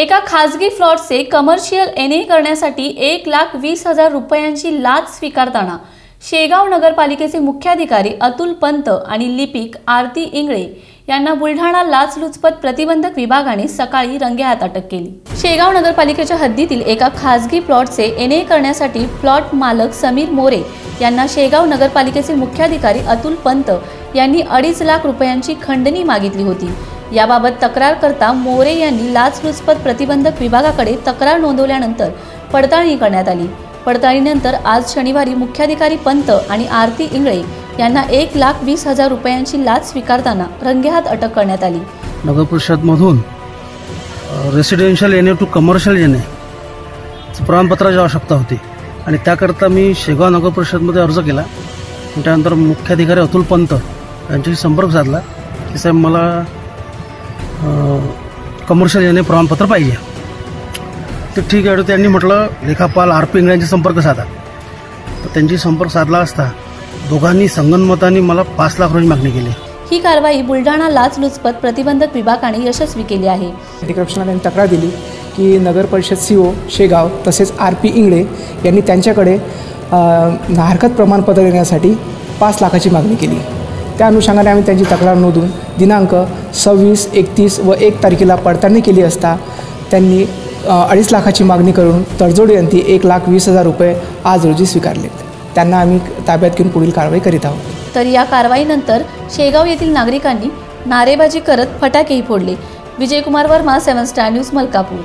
एका खाजगी फ्लॉटचे commercial N ए करण्यासाठी एक लाख वीस हजार रुपयांची लाच स्वीकारताना शेगाव नगरपालिकेचे मुख्याधिकारी अतुल पंत आणि लिपिक आरती इंगळे यांना बुलढाणा लाचलुचपत प्रतिबंधक विभागाने सकाळी रंगेहात अटक केली. शेगाव नगरपालिकेच्या हद्दीतील एका खासगी प्लॉटचे एन ए करण्यासाठी प्लॉट मालक समीर मोरे यांना शेगाव नगरपालिकेचे मुख्याधिकारी अतुल पंत यांनी अडीच लाख रुपयांची खंडणी मागितली होती. याबाबत तक्रार करता मोरे यांनी लाचलुचपत प्रतिबंधक विभागाकडे तक्रार नोंदवल्यानंतर पडताळणी करण्यात आली. पडताळणीनंतर आज शनिवारी मुख्याधिकारी पंत आणि आरती इंगळे यांना एक लाख वीस हजार रुपयांची लाच स्वीकारताना रंगेहात अटक करण्यात आली. नगर परिषदमधून residential N to commercial N A प्रमाणपत्राची आवश्यकता होती. आणि त्याकरता मी शेगाव नगर परिषदमध्ये अर्ज केला. त्यानंतर मुख्याधिकारी अतुल पंत यांच्याशी संपर्क साधला. की साहेब मला कमर्शियल ए प्रमाणपत्र पाहिजे. तर ठीक आहे त्यांनी म्हटलं लेखापाल आर पी इंगळ्यांशी संपर्क साधा. तर त्यांची संपर्क साधला असता दोघांनी संगनमताने मला पाच लाख रुपये मागणी केली. ही कारवाई बुलढाणा लाचलुचपत प्रतिबंधक विभागाने यशस्वी केली आहे. अधिकृष्णाने तक्रार दिली की नगर परिषद सी ओ शेगाव तसेच आर पी इंगळे यांनी त्यांच्याकडे हरकत प्रमाणपत्र देण्यासाठी पाच लाखाची मागणी केली. त्या अनुषंगाने आम्ही त्यांची तक्रार नोंदवून दिनांक सव्वीस एकतीस व एक तारखेला पडताळणी केली असता त्यांनी अडीच लाखाची मागणी करून तडजोड अंती एक लाख वीस हजार रुपये आज रोजी स्वीकारलेत त्यांना आम्ही ताब्यात घेऊन पुढील कारवाई करीत आहोत. तर या कारवाईनंतर शेगाव येथील नागरिकांनी नारेबाजी करत फटाकेही फोडले. Vijaykumar Verma seven star news Malkapur.